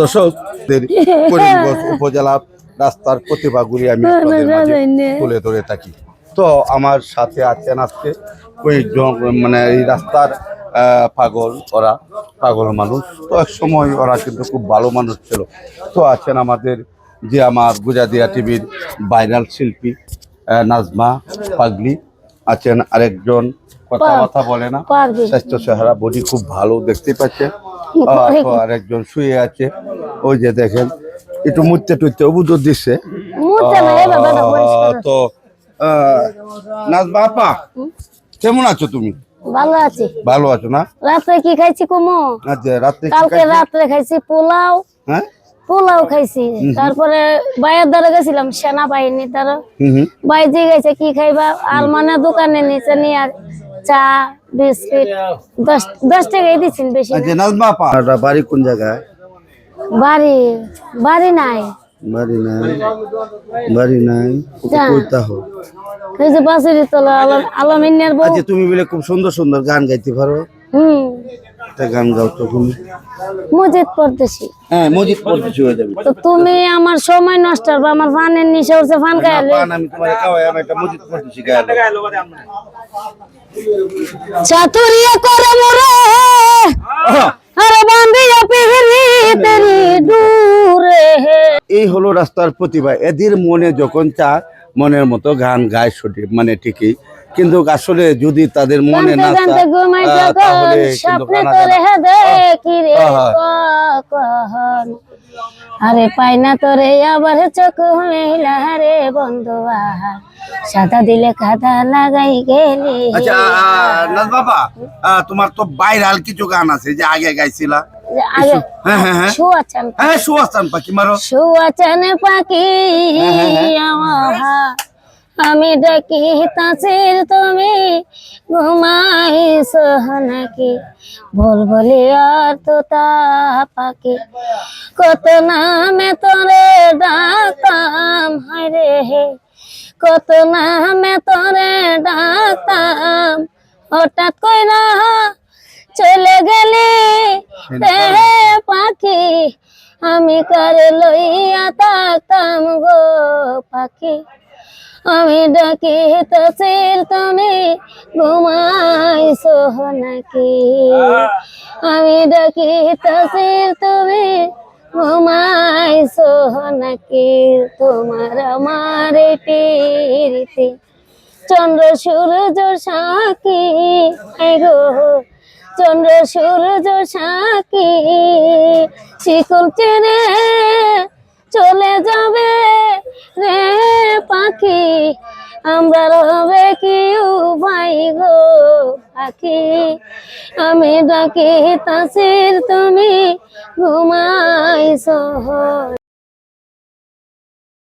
দর্শকদের উপজেলা রাস্তার প্রতিভাগুলি আমি আপনাদের মাঝে তুলে ধরে থাকি। তো আমার সাথে আছেন আজকে কয়েকজন মানে এই রাস্তার পাগল ওরা পাগল মানুষ। তো এক সময় ওরা কিন্তু খুব ভালো মানুষ ছিল। তো আছেন আমাদের যে আমার গুজাদিয়া টিভির ভাইরাল শিল্পী নাজমা পাগলি। আছেন আরেকজন কথা কথা বলে না। স্বাস্থ্য চেহারা বডি খুব ভালো দেখতে পাচ্ছে আরেকজন শুয়ে আছে। ওই যে দেখেন একটু মুড়তে টুইতে অবুজোর দিচ্ছে তো নাজমা আপা কেমন আছো তুমি? ভালো আছি। ভালো আছো না? রাত্রে কি খাইছি কুমো? আচ্ছা কালকে? রাত্রে খাইছি পোলাও। হ্যাঁ? পোলাও খাইছি। তারপরে বাইয়ের দ্বারা গেছিলাম সেনা বাহিনী তারা। হুম বাইরে গেছে কি খাইবা? আলমানের দোকানে নিচে নিয়ে আর চা বিস্কিট দশ দশ টাকাই দিচ্ছেন বেশি। আচ্ছা নাজমা আপা। আপনার বাড়ি কোন জায়গায়? বাড়ি বাড়ি নাই। বাড়ি নাই বাড়ি নাই। যা। কইতা হোক এই যে বাসুরি তোলা আলম আলমিনের বউ। আচ্ছা তুমি বলে খুব সুন্দর সুন্দর গান গাইতে পারো। হুম। একটা গান গাও তো তুমি। মসজিদ পড়তেছি। হ্যাঁ মজিদ পড়তে হয়ে যাবে। তো তুমি আমার সময় নষ্ট করবে আমার ফানের নিশে উঠছে ফান খাইলে। পান আমি তোমার খাওয়াই আমি একটা মজিদ পড়তে শিখাই চাতুরিয়া করে মোরে। আরে বান্ধিয়া পিহরি তেরি দূরে। এই হলো রাস্তার প্রতিভা। এদের মনে যখন চা মনের মতো গান গায় সঠিক মানে ঠিকই। কিন্তু আসলে যদি তাদের মনে না তাহলে আরে পাই না তোরে আবার চোখ মেলা রে বন্ধু আহা। সাদা দিলে কাদা লাগাই গেলি। আচ্ছা নাজ বাবা তোমার তো ভাইরাল কিছু গান আছে যে আগে গাইছিলা। আগে হ্যাঁ হ্যাঁ হ্যাঁ। পাখি। মারো। শুয়াছেন পাখি আমহা আমি ডাকি তাসির তুমি ঘুমাইছ নাকি? বল বলি আর তো পাখি কত নামে তোরে ডাকতাম হায়রে হে। কত নামে তোরে ডাকতাম হঠাৎ কইরা চলে গেলি রে পাখি। আমি কারে লইয়া থাকতাম গো পাখি? আমি ডাকি তসির তুমি ঘুমাইছো নাকি? আমি ডাকি তসির তুমি ঘুমাইছো নাকি? তোমার আমার টিরিতে চন্দ্র সূর্য সাকি গো। চন্দ্র সূর্য সাকি শিকল চেনে চলে যাবে। রে পাখি আমরা রবে কি ভাই গো পাখি। আমি ডাকি তাসির তুমি ঘুমাইছো